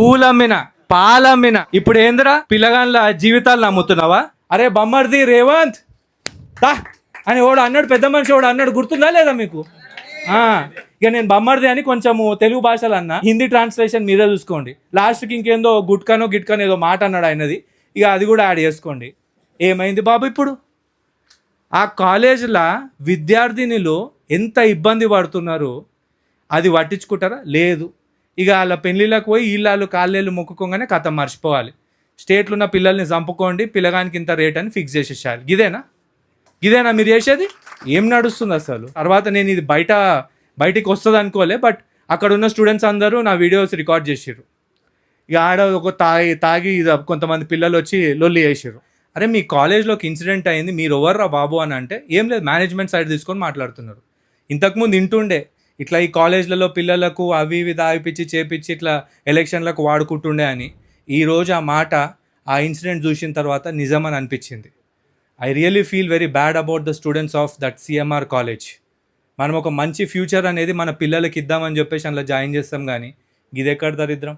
పూలమ్మిన పాలమ్మిన. ఇప్పుడు ఏందిరా? పిల్లగాళ్ళ జీవితాలు నమ్ముతున్నావా? అరే బొమ్మర్ది రేవంత్. తా అని ఓడు అన్నాడు పెద్ద మనిషి ఓడు అన్నాడు గుర్తుందా లేదా మీకు? ఇక నేను బొమ్మర్ది అని కొంచెము తెలుగు భాషలు అన్న. హిందీ ట్రాన్స్లేషన్ మీరే చూసుకోండి. లాస్ట్కి ఇంకేందో గుట్కానో గిట్కానో ఏదో మాట అన్నాడు ఆయనది. ఇక అది కూడా యాడ్ చేసుకోండి. ఏమైంది బాబు ఇప్పుడు? ఆ కాలేజీలో విద్యార్థినిలు ఎంత ఇబ్బంది పడుతున్నారు అది పట్టించుకుంటారా? లేదు. ఇక వాళ్ళ పెళ్ళిళ్ళకి పోయి వీళ్ళు కాళ్ళేళ్ళు మొక్కుకోగానే కథ మర్చిపోవాలి. స్టేట్లో ఉన్న పిల్లల్ని చంపుకోండి పిల్లగానికి ఇంత రేట్ అని ఫిక్స్ చేసేసారు ఇదేనా ఇదేనా మీరు చేసేది? ఏం నడుస్తుంది అసలు? తర్వాత నేను ఇది బయట బయటికి వస్తుంది అనుకోలే బట్ అక్కడ ఉన్న స్టూడెంట్స్ అందరూ నా వీడియోస్ రికార్డ్ చేసిర్రు. ఇక ఆడ ఒక తాగి తాగి కొంతమంది పిల్లలు వచ్చి లొల్లి చేసారు అరే మీ కాలేజ్లోకి ఇన్సిడెంట్ అయింది మీరు ఎవర్రా బాబు అని అంటే ఏం లేదు మేనేజ్మెంట్ సైడ్ తీసుకొని మాట్లాడుతున్నారు. ఇంతకుముందు ఇంటుండే ఇట్లా ఈ కాలేజ్లలో పిల్లలకు అవి ఇవి దాగిపించి చేపించి ఇట్లా ఎలక్షన్లకు వాడుకుంటుండే అని ఈరోజు ఆ మాట ఆ ఇన్సిడెంట్ చూసిన తర్వాత నిజమని అనిపించింది. I really feel very bad about the students of that CMR college. మనం ఒక మంచి ఫ్యూచర్ అనేది మన పిల్లలకి ఇద్దామని చెప్పేసి అందులో జాయిన్ చేస్తాం కానీ ఇది ఎక్కడ దరిద్రం?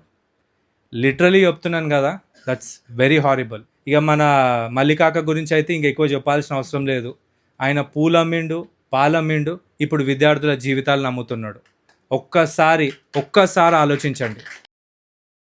లిటరలీ చెప్తున్నాను కదా దట్స్ వెరీ హారిబుల్ ఇక మన మల్లికాక గురించి అయితే ఇంక ఎక్కువ చెప్పాల్సిన అవసరం లేదు. ఆయన పూలమ్మిండు పాలమ్మిండు ఇప్పుడు విద్యార్థుల జీవితాలు నమ్ముతున్నాడు. ఒక్కసారి ఒక్కసారి ఆలోచించండి.